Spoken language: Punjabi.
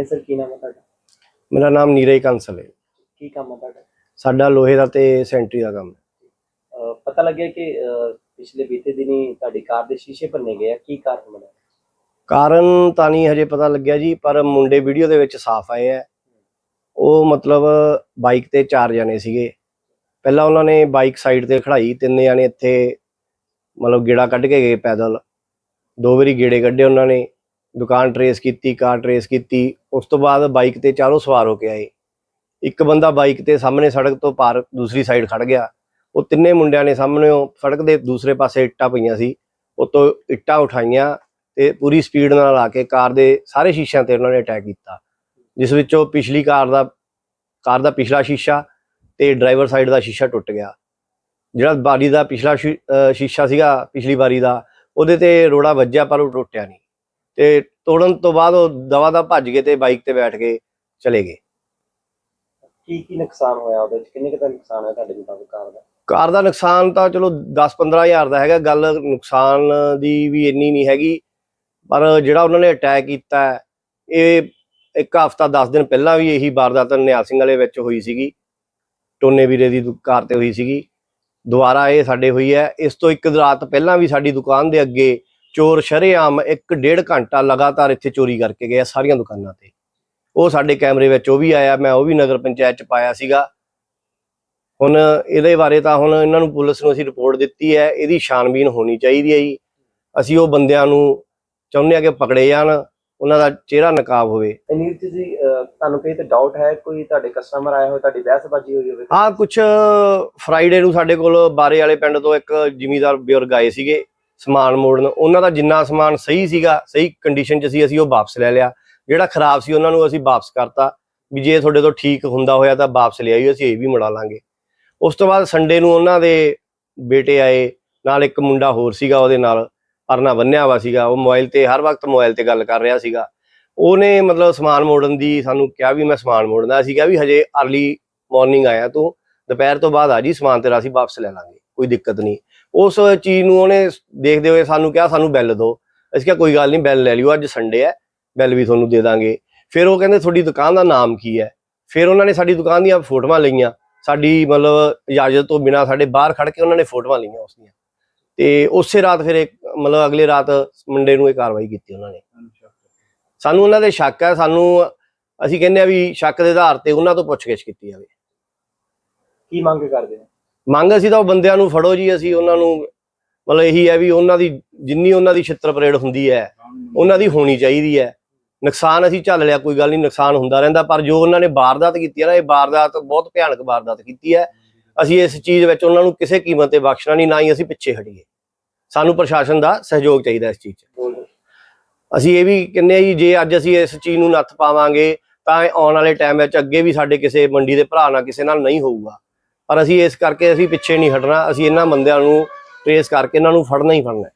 ਭਾਈ ਸਰ ਕੀ ਨਾਮ ਹੈ ਤੁਹਾਡਾ? ਮੇਰਾ ਨਾਮ ਨੀਰਜ ਕੰਸਲ ਹੈ। ਕੀ ਕੰਮ ਹੈ ਤੁਹਾਡਾ? ਸਾਡਾ ਲੋਹੇ ਦਾ ਤੇ ਸੈਂਟਰੀ ਦਾ ਕੰਮ ਹੈ। ਅਹ ਪਤਾ ਲੱਗਿਆ ਕਿ ਅਹ, ਪਿਛਲੇ ਬੀਤੇ ਦਿਨੀ ਤੁਹਾਡੀ ਕਾਰ ਦੇ ਸ਼ੀਸ਼ੇ ਭੰਨੇ ਗਏ ਆ। ਕੀ ਕਾਰਨ ਬਣਿਆ? ਕਾਰਨ ਤਾਂ ਨਹੀਂ ਹਜੇ ਪਤਾ ਲੱਗਿਆ ਜੀ ਪਰ ਮੁੰਡੇ ਵੀਡੀਓ ਦੇ ਵਿੱਚ ਸਾਫ਼ ਆਏ ਆ। ਉਹ ਮਤਲਬ ਬਾਈਕ ਤੇ ਚਾਰ ਜਣੇ ਸੀਗੇ। ਪਹਿਲਾਂ ਉਹਨਾਂ ਨੇ ਬਾਈਕ ਸਾਈਡ ਤੇ ਖੜਾਈ ਤਿੰਨ ਜਣੇ ਇੱਥੇ ਮਤਲਬ ਗੇੜਾ ਕੱਢ ਕੇ ਗਏ ਪੈਦਲ। ਦੋ ਵਾਰੀ ਗੇੜੇ ਕੱਢੇ ਉਹਨਾਂ ਨੇ। ਦੁਕਾਨ ਟਰੇਸ ਕੀਤੀ, ਕਾਰ ਟਰੇਸ ਕੀਤੀ, ਉਸ ਤੋਂ ਬਾਅਦ ਬਾਈਕ ਤੇ ਚਾਰੋਂ ਸਵਾਰ ਹੋ ਕੇ ਆਏ। ਇੱਕ ਬੰਦਾ ਬਾਈਕ ਤੇ ਸਾਹਮਣੇ ਸੜਕ ਤੋਂ ਪਾਰ ਦੂਸਰੀ ਸਾਈਡ ਖੜ ਗਿਆ। ਉਹ ਤਿੰਨੇ ਮੁੰਡਿਆਂ ਨੇ ਸਾਹਮਣੇੋਂ ਸੜਕ ਦੇ ਦੂਸਰੇ ਪਾਸੇ ਇੱਟਾਂ ਪਈਆਂ ਸੀ। ਉਤੋਂ ਇੱਟਾਂ ਉਠਾਈਆਂ ਤੇ ਪੂਰੀ ਸਪੀਡ ਨਾਲ ਆ ਕੇ ਕਾਰ ਦੇ ਸਾਰੇ ਸ਼ੀਸ਼ਿਆਂ ਤੇ ਉਹਨਾਂ ਨੇ ਅਟੈਕ ਕੀਤਾ। ਜਿਸ ਵਿੱਚੋਂ ਪਿਛਲੀ ਕਾਰ ਦਾ ਕਾਰ ਦਾ ਪਿਛਲਾ ਸ਼ੀਸ਼ਾ ਤੇ ਡਰਾਈਵਰ ਸਾਈਡ ਦਾ ਸ਼ੀਸ਼ਾ ਟੁੱਟ ਗਿਆ। ਜਿਹੜਾ ਬਾਰੀ ਦਾ ਪਿਛਲਾ ਸ਼ੀ- ਸ਼ੀਸ਼ਾ ਸੀਗਾ, ਪਿਛਲੀ ਵਾਰੀ ਦਾ, ਉਹਦੇ ਤੇ ਰੋੜਾ ਵੱਜਿਆ ਪਰ ਉਹ ਟੁੱਟਿਆ ਨਹੀਂ। ਤੇ ਤੋੜਨ ਤੋਂ ਬਾਅਦ ਉਹ ਦਵਾ ਦਾ ਭੱਜ ਗਏ ਤੇ ਬਾਈਕ ਤੇ ਬੈਠ ਕੇ ਚਲੇ ਗਏ। ਕੀ ਕੀ ਨੁਕਸਾਨ ਹੋਇਆ ਉਹਦੇ ਵਿੱਚ? ਕਿੰਨੇ ਕੁ ਦਾ ਨੁਕਸਾਨ ਹੋਇਆ ਤੁਹਾਡੇ ਮੁਤਾਬਕ ਕਾਰ ਦਾ? ਕਾਰ ਦਾ ਨੁਕਸਾਨ ਤਾਂ ਚਲੋ 10-15 ਹਜ਼ਾਰ ਦਾ ਹੈਗਾ। ਗੱਲ ਨੁਕਸਾਨ ਦੀ ਵੀ ਇੰਨੀ ਨਹੀਂ ਹੈਗੀ ਪਰ ਜਿਹੜਾ ਉਹਨਾਂ ਨੇ ਅਟੈਕ ਕੀਤਾ ਇਹ ਇੱਕ ਹਫਤਾ 10 ਦਿਨ ਪਹਿਲਾਂ ਵੀ ਇਹੀ ਵਾਰਦਾਤ ਨਿਹਾਲ ਸਿੰਘ ਵਾਲੇ ਵਿੱਚ ਹੋਈ ਸੀਗੀ। ਟੋਨੇ ਵੀਰੇ ਦੁ- ਕਾਰ ਤੇ ਹੋਈ ਸੀਗੀ। ਦੁਬਾਰਾ ਇਹ ਸਾਡੇ ਹੋਈ ਹੈ। ਇਸ ਤੋਂ ਇੱਕ ਰਾਤ ਪਹਿਲਾਂ ਵੀ ਸਾਡੀ ਦੁਕਾਨ ਦੇ ਅੱਗੇ ਚੋਰ ਸ਼ਰੇਆਮ ਇੱਕ ਡੇਢ ਘੰਟਾ ਲਗਾਤਾਰ ਇੱਥੇ ਚੋਰੀ ਕਰਕੇ ਗਏ ਆ ਸਾਰੀਆਂ ਦੁਕਾਨਾਂ ਤੇ। ਉਹ ਸਾਡੇ ਕੈਮਰੇ ਵਿੱਚ ਉਹ ਵੀ ਆਇਆ ਮੈਂ ਉਹ ਵੀ ਨਗਰ ਪੰਚਾਇਤ ਚ ਪਾਇਆ ਸੀਗਾ। ਹੁਣ ਇਹਦੇ ਬਾਰੇ ਤਾਂ ਹੁਣ ਇਹਨਾਂ ਨੂੰ ਪੁਲਿਸ ਨੂੰ ਅਸੀਂ ਰਿਪੋਰਟ ਦਿੱਤੀ ਹੈ ਇਹਦੀ ਛਾਣਬੀਨ ਹੋਣੀ ਚਾਹੀਦੀ ਹੈ ਜੀ। ਅਸੀਂ ਉਹ ਬੰਦਿਆਂ ਨੂੰ ਚਾਹੁੰਦੇ ਆ ਕਿ ਪਕੜੇ ਜਾਣ ਉਹਨਾਂ ਦਾ ਚਿਹਰਾ ਨਕਾਬ ਹੋਵੇ। ਅਨੀਲ ਜੀ ਤੁਹਾਨੂੰ ਕਹੀ ਤੇ ਡਾਊਟ ਹੈ ਕੋਈ ਤੁਹਾਡੇ ਕਸਟਮਰ ਆਏ ਹੋਏ ਤੁਹਾਡੀ ਬਹਿਸਬਾਜ਼ੀ ਹੋਈ ਹੋਵੇ। ਹਾਂ ਕੁਝ ਫਰਾਈਡੇ ਨੂੰ ਸਾਡੇ ਕੋਲ ਬਾਰੇ ਵਾਲੇ ਪਿੰਡ ਤੋਂ ਇੱਕ ਜ਼ਿਮੀਦਾਰ ਬਜ਼ੁਰਗ ਆਏ ਸੀਗੇ। ਸਮਾਨ ਮੋੜਨ। ਉਹਨਾਂ ਦਾ ਜਿੰਨਾ ਸਮਾਨ ਸਹੀ ਸੀਗਾ, ਸਹੀ ਕੰਡੀਸ਼ਨ 'ਚ ਸੀ, ਅਸੀਂ ਉਹ ਵਾਪਸ ਲੈ ਲਿਆ। ਜਿਹੜਾ ਖਰਾਬ ਸੀ, ਉਹਨਾਂ ਨੂੰ ਅਸੀਂ ਵਾਪਸ ਕਰਤਾ। ਵੀ ਜੇ ਤੁਹਾਡੇ ਤੋਂ ਠੀਕ ਹੁੰਦਾ ਹੋਇਆ ਤਾਂ ਵਾਪਸ ਲਿਆਈਓ ਅਸੀਂ ਇਹ ਵੀ ਮੁੜਾ ਲਾਂਗੇ। ਉਸ ਤੋਂ ਬਾਅਦ ਸੰਡੇ ਨੂੰ ਉਹਨਾਂ ਦੇ ਬੇਟੇ ਆਏ। ਨਾਲ ਇੱਕ ਮੁੰਡਾ ਹੋਰ ਸੀਗਾ ਉਹਦੇ ਨਾਲ। ਪਰਨਾ ਬੰਨਿਆ ਵਾ ਸੀਗਾ। ਉਹ ਮੋਬਾਈਲ ਤੇ, ਹਰ ਵਕਤ ਮੋਬਾਈਲ ਤੇ ਗੱਲ ਕਰ ਰਿਹਾ ਸੀਗਾ। ਉਹਨੇ ਮਤਲਬ ਸਮਾਨ ਮੋੜਨ ਦੀ ਸਾਨੂੰ ਕਿਹਾ ਵੀ ਮੈਂ ਸਮਾਨ ਮੋੜਨਾ। ਅਸੀਂ ਕਿਹਾ ਵੀ ਹਜੇ ਅਰਲੀ ਮਾਰਨਿੰਗ ਆਇਆ ਤੂੰ। ਦੁਪਹਿਰ ਤੋਂ ਬਾਅਦ ਆ ਜੀ, ਸਮਾਨ ਤੇਰਾ ਅਸੀਂ ਵਾਪਸ ਲੈ ਲਾਂਗੇ। ਕੋਈ ਦਿੱਕਤ ਨਹੀਂ। ਉਸ ਚੀਜ਼ ਨੂੰ ਉਹਨੇ ਦੇਖਦੇ ਹੋਏ ਸਾਨੂੰ ਕਿਹਾ, ਸਾਨੂੰ ਬਿੱਲ ਦਿਓ। ਅਸੀਂ ਕਿਹਾ, ਕੋਈ ਗੱਲ ਨਹੀਂ, ਬਿੱਲ ਲੈ ਲਿਓ, ਅੱਜ ਸੰਡੇ ਹੈ, ਬਿੱਲ ਵੀ ਤੁਹਾਨੂੰ ਦੇ ਦਾਂਗੇ। ਫਿਰ ਉਹ ਕਹਿੰਦੇ, ਤੁਹਾਡੀ ਦੁਕਾਨ ਦਾ ਨਾਮ ਕੀ ਹੈ? ਫਿਰ ਉਹਨਾਂ ਨੇ ਸਾਡੀ ਦੁਕਾਨ ਦੀਆਂ ਫੋਟੋਆਂ ਲਈਆਂ। ਸਾਡੀ ਮਤਲਬ ਇਜਾਜ਼ਤ ਤੋਂ ਬਿਨਾ ਸਾਡੇ ਬਾਹਰ ਖੜ ਕੇ ਉਹਨਾਂ ਨੇ ਫੋਟੋਆਂ ਲਈਆਂ ਉਸ ਦੀਆਂ ਤੇ ਉਸੇ ਰਾਤ ਫਿਰ ਇੱਕ ਮਤਲਬ ਅਗਲੇ ਰਾਤ ਮੰਡੇ ਨੂੰ ਇਹ ਕਾਰਵਾਈ ਕੀਤੀ ਉਹਨਾਂ ਨੇ। ਸਾਨੂੰ ਉਹਨਾਂ ਦੇ ਸ਼ੱਕ ਹੈ, ਸਾਨੂੰ ਅਸੀਂ ਕਹਿੰਦੇ ਆ ਵੀ ਸ਼ੱਕ ਦੇ ਆਧਾਰ ਤੇ ਉਹਨਾਂ ਤੋਂ ਪੁੱਛਗਿੱਛ ਕੀਤੀ ਜਾਵੇ। ਕੀ ਮੰਗ ਕਰਦੇ ਹੋ ਮੰਗ ਅਸੀਂ ਤਾਂ ਉਹ ਬੰਦਿਆਂ ਨੂੰ ਫੜੋ ਜੀ, ਅਸੀਂ ਉਹਨਾਂ ਨੂੰ ਮਤਲਬ ਇਹੀ ਹੈ ਵੀ ਉਹਨਾਂ ਦੀ ਜਿੰਨੀ ਉਹਨਾਂ ਦੀ ਛਿੱਤਰ ਪਰੇਡ ਹੁੰਦੀ ਹੈ, ਉਹਨਾਂ ਦੀ ਹੋਣੀ ਚਾਹੀਦੀ ਹੈ। ਨੁਕਸਾਨ ਅਸੀਂ ਝੱਲ ਲਿਆ, ਕੋਈ ਗੱਲ ਨਹੀਂ, ਨੁਕਸਾਨ ਹੁੰਦਾ ਰਹਿੰਦਾ, ਪਰ ਜੋ ਉਹਨਾਂ ਨੇ ਵਾਰਦਾਤ ਕੀਤੀ ਹੈ ਨਾ, ਇਹ ਵਾਰਦਾਤ ਬਹੁਤ ਭਿਆਨਕ ਵਾਰਦਾਤ ਕੀਤੀ ਹੈ। ਅਸੀਂ ਇਸ ਚੀਜ਼ ਵਿੱਚ ਉਹਨਾਂ ਨੂੰ ਕਿਸੇ ਕੀਮਤ ਤੇ ਬਖਸ਼ਣਾ ਨਹੀਂ, ਨਾ ਹੀ ਅਸੀਂ ਪਿੱਛੇ ਹਟੀਏ। ਸਾਨੂੰ ਪ੍ਰਸ਼ਾਸਨ ਦਾ ਸਹਿਯੋਗ ਚਾਹੀਦਾ ਇਸ ਚੀਜ਼ 'ਚ। ਅਸੀਂ ਇਹ ਵੀ ਕਹਿੰਦੇ ਆ ਜੀ, ਜੇ ਅੱਜ ਅਸੀਂ ਇਸ ਚੀਜ਼ ਨੂੰ ਨੱਥ ਪਾਵਾਂਗੇ, ਤਾਂ ਆਉਣ ਵਾਲੇ ਟਾਈਮ ਵਿੱਚ ਅੱਗੇ ਵੀ ਸਾਡੇ ਕਿਸੇ ਮੰਡੀ ਦੇ ਭਰਾ ਨਾਲ ਕਿਸੇ ਨਾਲ ਨਹੀਂ ਹੋਊਗਾ। ਪਰ ਅਸੀਂ ਇਸ ਕਰਕੇ ਅਸੀਂ ਪਿੱਛੇ ਨਹੀਂ ਹਟਣਾ, ਅਸੀਂ ਇਹਨਾਂ ਬੰਦਿਆਂ ਨੂੰ ਟ੍ਰੇਸ ਕਰਕੇ ਇਹਨਾਂ ਨੂੰ ਫੜਨਾ ਹੀ ਫੜਨਾ